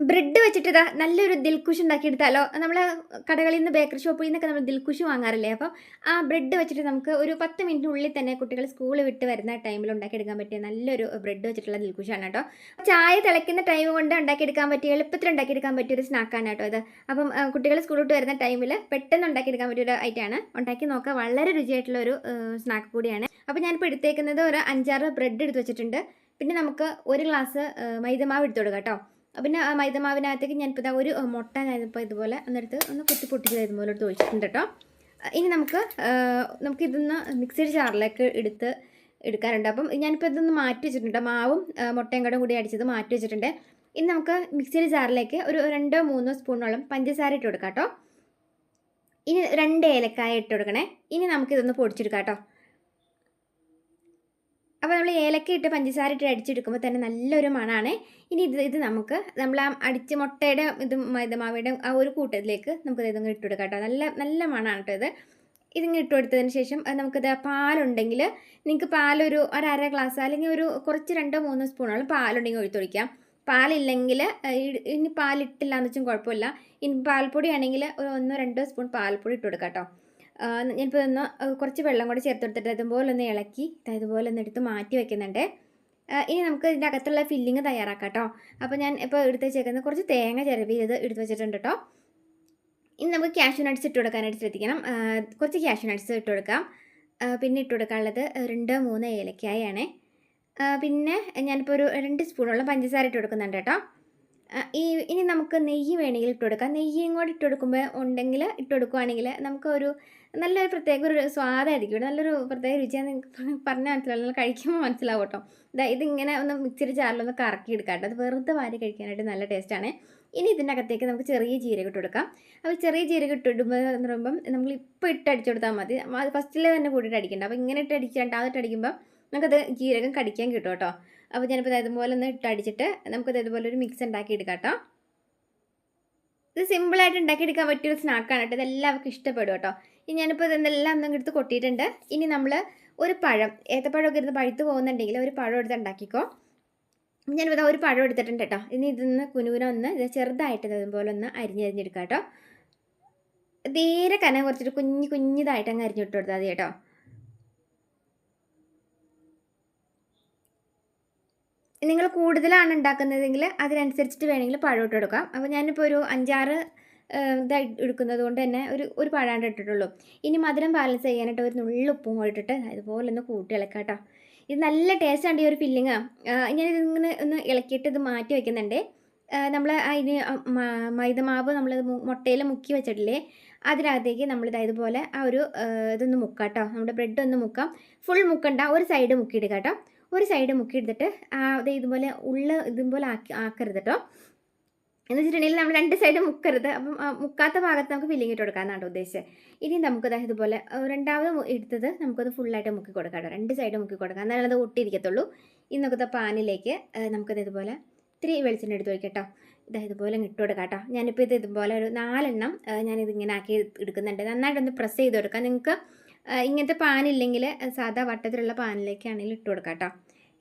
Bread വെച്ചിട്ട് ഇതാ നല്ലൊരു ദിൽക്കുഷ് ഉണ്ടാക്കിയെടുത്താലോ? നമ്മൾ കടകളിൽ നിന്ന് ബേക്കറി ഷോപ്പിൽ നിന്നൊക്കെ നമ്മൾ ദിൽക്കുഷ് വാങ്ങാറില്ലേ? അപ്പം ആ ബ്രെഡ് വെച്ചിട്ട് നമുക്ക് ഒരു പത്ത് മിനിറ്റിനുള്ളിൽ തന്നെ കുട്ടികൾ സ്കൂൾ വിട്ട് വരുന്ന ടൈമിൽ ഉണ്ടാക്കിയെടുക്കാൻ പറ്റിയ നല്ലൊരു ബ്രെഡ് വെച്ചിട്ടുള്ള ദിൽക്കുഷാണ് കേട്ടോ. ചായ തിളയ്ക്കുന്ന ടൈം കൊണ്ട് ഉണ്ടാക്കിയെടുക്കാൻ പറ്റിയ എളുപ്പത്തിൽ ഉണ്ടാക്കിയെടുക്കാൻ പറ്റിയ ഒരു സ്നാക്കാണ് കേട്ടോ ഇത്. അപ്പം കുട്ടികൾ സ്കൂൾ വിട്ട് വരുന്ന ടൈമിൽ പെട്ടെന്ന് ഉണ്ടാക്കിയെടുക്കാൻ പറ്റിയൊരു ഐറ്റമാണ്. ഉണ്ടാക്കി നോക്കുക വളരെ രുചിയായിട്ടുള്ള ഒരു സ്നാക്ക് കൂടിയാണ്. അപ്പോൾ ഞാനിപ്പോൾ എടുത്തേക്കുന്നത് ഒരു അഞ്ചാറ് ബ്രെഡ് എടുത്ത് വെച്ചിട്ടുണ്ട്. പിന്നെ നമുക്ക് ഒരു ഗ്ലാസ് മൈദമാവ് എടുത്തു കൊടുക്കാം കേട്ടോ. പിന്നെ മൈദമാവിനകത്തേക്ക് ഞാനിപ്പോൾ ഇതാ ഒരു മുട്ട ഞാനിപ്പോൾ ഇതുപോലെ ഒന്നെടുത്ത് ഒന്ന് കുത്തി പൊട്ടിച്ച് ഇതുപോലെ എടുത്ത് ഒഴിച്ചിട്ടുണ്ട് കേട്ടോ ഇനി നമുക്ക് നമുക്ക് ഇതൊന്ന് മിക്സിയുടെ ജാറിലേക്ക് എടുത്ത് എടുക്കാനുണ്ട്. അപ്പം ഞാനിപ്പോൾ ഇതൊന്ന് മാറ്റി വെച്ചിട്ടുണ്ട് മാവും മുട്ടയും കൂടെ കൂടി അടിച്ചത് മാറ്റി വെച്ചിട്ടുണ്ട്. ഇനി നമുക്ക് മിക്സിയുടെ ജാറിലേക്ക് ഒരു രണ്ടോ മൂന്നോ സ്പൂണോളം പഞ്ചസാര ഇട്ട് കൊടുക്കാം കേട്ടോ ഇനി രണ്ട് ഏലക്കായ ഇട്ട് കൊടുക്കണേ. ഇനി നമുക്കിതൊന്ന് പൊടിച്ചെടുക്കാം കേട്ടോ അപ്പോൾ നമ്മൾ ഏലക്ക ഇട്ട് പഞ്ചസാര ഇട്ട് അടിച്ചെടുക്കുമ്പോൾ തന്നെ നല്ലൊരു മണമാണ് ഇനി ഇത് ഇത് നമുക്ക് നമ്മൾ ആ അടിച്ച് മുട്ടയുടെ ഇതും മൈദമാവയുടെ ആ ഒരു കൂട്ടത്തിലേക്ക് നമുക്ക് ഇതും ഇട്ട് കൊടുക്കാം കേട്ടോ. നല്ല നല്ല മണമാണ് കേട്ടോ ഇത്. ഇതിങ്ങനെ ഇട്ട് കൊടുത്തതിന് ശേഷം അത് നമുക്കിത് പാലുണ്ടെങ്കിൽ നിങ്ങൾക്ക് പാലൊരു ഒരര ഗ്ലാസ് അല്ലെങ്കിൽ ഒരു കുറച്ച് രണ്ടോ മൂന്നോ സ്പൂണോളം പാലുണ്ടെങ്കിൽ ഒഴിച്ചൊഴിക്കാം പാലില്ലെങ്കിൽ ഇനി പാലിട്ടില്ല എന്ന് വെച്ചും കുഴപ്പമില്ല. ഇനി പാൽപ്പൊടി ആണെങ്കിൽ ഒരു ഒന്നോ രണ്ടോ സ്പൂൺ പാൽപ്പൊടി ഇട്ട് കൊടുക്കാം കേട്ടോ. ഞാനിപ്പോൾ ഒന്ന് കുറച്ച് വെള്ളം കൂടെ ചേർത്ത് കൊടുത്തിട്ട് ഇതുപോലെ ഒന്ന് ഇളക്കി ഇതുപോലെ ഒന്ന് എടുത്ത് മാറ്റി വെക്കുന്നുണ്ട്. ഇനി നമുക്ക് ഇതിന്റെ അകത്തുള്ള ഫില്ലിങ് തയ്യാറാക്കാം കേട്ടോ അപ്പോൾ ഞാൻ ഇപ്പോൾ എടുത്ത് വെച്ചേക്കുന്നത് കുറച്ച് തേങ്ങ ചിരവി ഇത് എടുത്ത് വെച്ചിട്ടുണ്ട് കേട്ടോ ഇനി നമുക്ക് ക്യാഷ്യൂ നട്ട്സ് ഇട്ട് കൊടുക്കാനായിട്ട് ശ്രദ്ധിക്കണം. കുറച്ച് ക്യാഷ്യൂ നട്ട്സ് ഇട്ട് കൊടുക്കാം. പിന്നെ ഇട്ട് കൊടുക്കാനുള്ളത് രണ്ട് മൂന്ന് ഏലക്കായാണ്. പിന്നെ ഞാനിപ്പോൾ ഒരു രണ്ട് സ്പൂണോളം പഞ്ചസാര ഇട്ട് കൊടുക്കുന്നുണ്ട് കേട്ടോ ഈ ഇനി നമുക്ക് നെയ്യ് വേണമെങ്കിൽ ഇട്ട് കൊടുക്കാം. നെയ്യും കൂടി ഇട്ട് കൊടുക്കുമ്പോൾ ഉണ്ടെങ്കിൽ ഇട്ട് നമുക്കൊരു നല്ലൊരു പ്രത്യേക ഒരു സ്വാദായിരിക്കും. നല്ലൊരു പ്രത്യേക രുചിയാണ് പറഞ്ഞാൽ മനസ്സിലാവും. നിങ്ങൾ കഴിക്കുമ്പോൾ മനസ്സിലാവും കേട്ടോ. ഇതാ ഇതിങ്ങനെ ഒന്ന് മിക്സിയുടെ ചാറിലൊന്ന് കറക്കി എടുക്കാം അത് വെറുതെ വാരി കഴിക്കാനായിട്ട് നല്ല ടേസ്റ്റാണ്. ഇനി ഇതിന്റെ അകത്തേക്ക് നമുക്ക് ചെറിയ ജീരകം ഇട്ട് കൊടുക്കാം. അപ്പോൾ ചെറിയ ജീരകം ഇട്ട് ഇടുമ്പോൾ എന്ന് പറയുമ്പം നമ്മൾ ഇപ്പോൾ ഇട്ട് അടിച്ചു കൊടുത്താൽ മതി. ഫസ്റ്റിൽ തന്നെ കൂടിയിട്ട് അടിക്കേണ്ട. അപ്പോൾ ഇങ്ങനെ ഇട്ട് രണ്ടാമത് അടിക്കുമ്പോൾ നമുക്കത് ജീരകം കടിക്കാൻ കിട്ടും കേട്ടോ. അപ്പോൾ ഞാനിപ്പോൾ ഇത് ഇതുപോലെ ഒന്ന് ഇട്ടടിച്ചിട്ട് നമുക്കത് ഇതുപോലെ ഒരു മിക്സ് ഉണ്ടാക്കി എടുക്കാം കേട്ടോ ഇത് സിമ്പിളായിട്ട് ഉണ്ടാക്കിയെടുക്കാൻ പറ്റിയൊരു സ്നാക്കാണ് കേട്ടോ. ഇതെല്ലാവർക്കും ഇഷ്ടപ്പെടും കേട്ടോ. ഇനി ഞാനിപ്പോൾ ഇതെല്ലാം ഒന്നും എടുത്ത് കൊട്ടിയിട്ടുണ്ട്. ഇനി നമ്മൾ ഒരു പഴം ഏത്തപ്പഴമൊക്കെ ഇരുന്ന് പഴുത്ത് പോകുന്നുണ്ടെങ്കിൽ ഒരു പഴം എടുത്ത് ഉണ്ടാക്കിക്കോ. ഞാനിപ്പോൾ ഒരു പഴം എടുത്തിട്ടുണ്ട് കേട്ടോ. ഇനി ഇതൊന്ന് കുനുകുന ഒന്ന് ഇത് ചെറുതായിട്ട് ഇത് ഇതുപോലെ ഒന്ന് അരിഞ്ഞരിഞ്ഞെടുക്കാം കേട്ടോ. തീരെ കനം കുറച്ചിട്ട് കുഞ്ഞു കുഞ്ഞിതായിട്ട് അങ്ങ് അരിഞ്ഞിട്ട് കൊടുത്താൽ മതി കേട്ടോ. നിങ്ങൾ കൂടുതലാണ് ഉണ്ടാക്കുന്നതെങ്കിൽ അതിനനുസരിച്ചിട്ട് വേണമെങ്കിൽ പഴം എടുക്കാം അപ്പോൾ ഞാനിപ്പോൾ ഒരു അഞ്ചാറ് ഇതായി എടുക്കുന്നത് കൊണ്ട് തന്നെ ഒരു ഒരു പഴാണ്ട് ഇട്ടിട്ടുള്ളൂ. ഇനി മധുരം ബാലൻസ് ചെയ്യാനായിട്ട് ഒരു നുള്ളി ഉപ്പും കൂടി ഇട്ടിട്ട് അതുപോലെ ഒന്ന് കൂട്ടി ഇളക്കാം കേട്ടോ. ഇത് നല്ല ടേസ്റ്റാണ് ഈ ഒരു ഫില്ലിങ് ഞാനിത് ഇങ്ങനെ ഒന്ന് ഇളക്കിയിട്ട് ഇത് മാറ്റി വയ്ക്കുന്നുണ്ട് നമ്മൾ അതിന് മൈദമാവ് നമ്മൾ മുട്ടയിൽ മുക്കി വെച്ചിട്ടില്ലേ? അതിനകത്തേക്ക് നമ്മൾ ഇതായതുപോലെ ആ ഒരു ഇതൊന്ന് മുക്കാം കേട്ടോ. നമ്മുടെ ബ്രെഡ് ഒന്ന് മുക്കാം. ഫുൾ മുക്കണ്ട ഒരു സൈഡ് മുക്കിയിടുക കേട്ടോ. ഒരു സൈഡ് മുക്കിയെടുത്തിട്ട് ഇത് ഇതുപോലെ ഉള്ള ഇതുപോലെ ആക്കി ആക്കരുത് കേട്ടോ എന്ന് വെച്ചിട്ടുണ്ടെങ്കിൽ നമ്മൾ രണ്ട് സൈഡ് മുക്കരുത്. അപ്പം മുക്കാത്ത ഭാഗത്ത് നമുക്ക് ഫില്ലിങ് ഇട്ട് കൊടുക്കാമെന്നാണ് ഉദ്ദേശിച്ചത്. ഇനി നമുക്ക് ഇതുപോലെ രണ്ടാമത് എടുത്തത് നമുക്കത് ഫുള്ളായിട്ട് മുക്കി കൊടുക്കാം കേട്ടോ രണ്ട് സൈഡ് മുക്കി കൊടുക്കാം. എന്നാലും അത് ഒട്ടിയിരിക്കത്തുള്ളൂ. ഇനി നമുക്കത് പാനിലേക്ക് നമുക്കത് ഇതുപോലെ ഇത്തിരി വെളിച്ചെണ്ണ എടുത്ത് വയ്ക്കട്ടോ ഇതായത് ഇതാ ഇതുപോലെ ഇട്ട് കൊടുക്കാം കേട്ടോ ഞാനിപ്പോൾ ഇത് ഇതുപോലെ ഒരു നാലെണ്ണം ആ, ഞാനിത് ഇങ്ങനെ ആക്കി എടുക്കുന്നുണ്ട്. നന്നായിട്ടൊന്ന് പ്രസ് ചെയ്ത് കൊടുക്കാം. നിങ്ങൾക്ക് ഇങ്ങനത്തെ പാനില്ലെങ്കിൽ സാധാ വട്ടത്തിലുള്ള പാനിലേക്കാണെങ്കിൽ ഇട്ട് കൊടുക്കാം കേട്ടോ.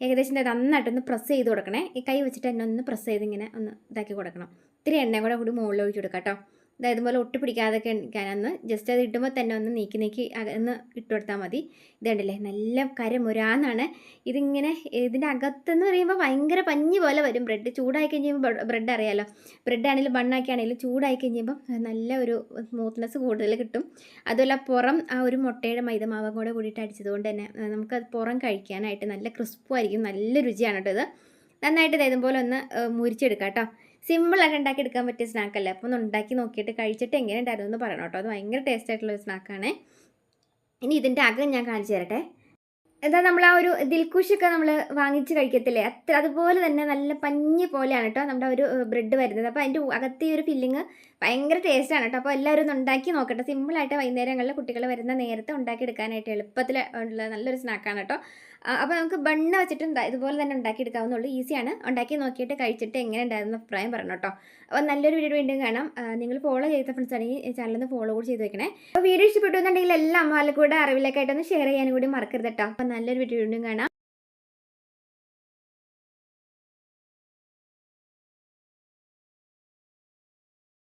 ഏകദേശം നന്നായിട്ടൊന്ന് പ്രസ് ചെയ്ത് കൊടുക്കണേ. ഈ കൈ വെച്ചിട്ട് തന്നെ ഒന്ന് പ്രസ് ചെയ്ത് ഇങ്ങനെ ഒന്ന് ഇതാക്കി കൊടുക്കണം. ഇത്തിരി എണ്ണ കൂടെ കൂടി മുകളിൽ ഒഴിച്ച് കൊടുക്കാം കേട്ടോ. അതായത് പോലെ ഒട്ടി പിടിക്കാതൊക്കെ ഇരിക്കാനൊന്ന് ജസ്റ്റ് അത് ഇടുമ്പോൾ തന്നെ ഒന്ന് നീക്കി നീക്കി ഒന്ന് ഇട്ട് കൊടുത്താൽ മതി. ഇതേണ്ടല്ലേ നല്ല കരമുരാന്നാണ്. ഇതിങ്ങനെ ഇതിന്റെ അകത്തെന്ന് പറയുമ്പോൾ ഭയങ്കര പഞ്ഞി പോലെ വരും. ബ്രെഡ് ചൂടായി കഴിഞ്ഞുമ്പോൾ ബ്രെഡ് അറിയാലോ? ബ്രെഡ് ആണെങ്കിലും ബണ്ണാക്കി ആണെങ്കിലും ചൂടായി കഴിഞ്ഞപ്പം നല്ല ഒരു സ്മൂത്ത്നെസ് കൂടുതൽ കിട്ടും. അതുപോലെ പുറം ആ ഒരു മുട്ടയുടെ മൈദമാവും കൂടെ കൂടിയിട്ട് അടിച്ചതുകൊണ്ട് തന്നെ നമുക്ക് അത് പുറം കഴിക്കാനായിട്ട് നല്ല ക്രിസ്പും ആയിരിക്കും. നല്ല രുചിയാണ് കേട്ടോ ഇത്. നന്നായിട്ട് ഇതുപോലെ ഒന്ന് മുരിച്ചെടുക്കാം കേട്ടോ. സിമ്പിളായിട്ട് ഉണ്ടാക്കി എടുക്കാൻ പറ്റിയ സ്നാക്കല്ലേ അപ്പോൾ ഒന്ന് ഉണ്ടാക്കി നോക്കിയിട്ട് കഴിച്ചിട്ട് എങ്ങനെ ഉണ്ടായിരുന്നു എന്ന് പറയണം കേട്ടോ. അത് ഭയങ്കര ടേസ്റ്റ് ആയിട്ടുള്ള ഒരു സ്നാക്കാണ് ഇനി ഇതിന്റെ അകം ഞാൻ കാണിച്ചു തരട്ടെ. എന്താ നമ്മൾ ആ ഒരു ദിൽക്കുഷൊക്കെ നമ്മൾ വാങ്ങിച്ച് കഴിക്കത്തില്ലേ? അത്ര അതുപോലെ തന്നെ നല്ല പഞ്ഞി പോലെയാണ് കേട്ടോ നമ്മുടെ ഒരു ബ്രെഡ് വരുന്നത്. അപ്പോൾ അതിന്റെ അകത്തെ ഈ ഒരു ഫില്ലിങ് ഭയങ്കര ടേസ്റ്റാണ് കേട്ടോ. അപ്പോൾ എല്ലാവരും ഉണ്ടാക്കി നോക്കട്ടെ. സിമ്പിളായിട്ട് വൈകുന്നേരങ്ങളിൽ കുട്ടികൾ വരുന്ന നേരത്തെ ഉണ്ടാക്കിയെടുക്കാനായിട്ട് എളുപ്പത്തിൽ ഉള്ള നല്ലൊരു സ്നാക്കാണ് കേട്ടോ. അപ്പോൾ നമുക്ക് ബണ്ണ് വെച്ചിട്ട് ഇതുപോലെ തന്നെ ഉണ്ടാക്കി എടുക്കാവുന്നുള്ളൂ ഈസിയാണ് ഉണ്ടാക്കി നോക്കിയിട്ട് കഴിച്ചിട്ട് എങ്ങനെ ഉണ്ടായിരുന്നു അഭിപ്രായം പറഞ്ഞു കേട്ടോ. അപ്പോൾ നല്ലൊരു വീഡിയോ വീണ്ടും കാണാം. നിങ്ങൾ ഫോളോ ചെയ്ത ഫ്രണ്ട്സ് ആണെങ്കിൽ ചാനലിൽ ഫോളോ കൂടി ചെയ്ത് വെക്കണേ. അപ്പോൾ വീഡിയോ ഇഷ്ടപ്പെട്ടു എന്നുണ്ടെങ്കിൽ എല്ലാ അമ്മമാരും കൂടെ അറിവിലേക്കായിട്ടൊന്ന് ഷെയർ ചെയ്യാനും കൂടി മറക്കരുത് കേട്ടോ. അപ്പോൾ നല്ലൊരു വീഡിയോ വീണ്ടും കാണാം.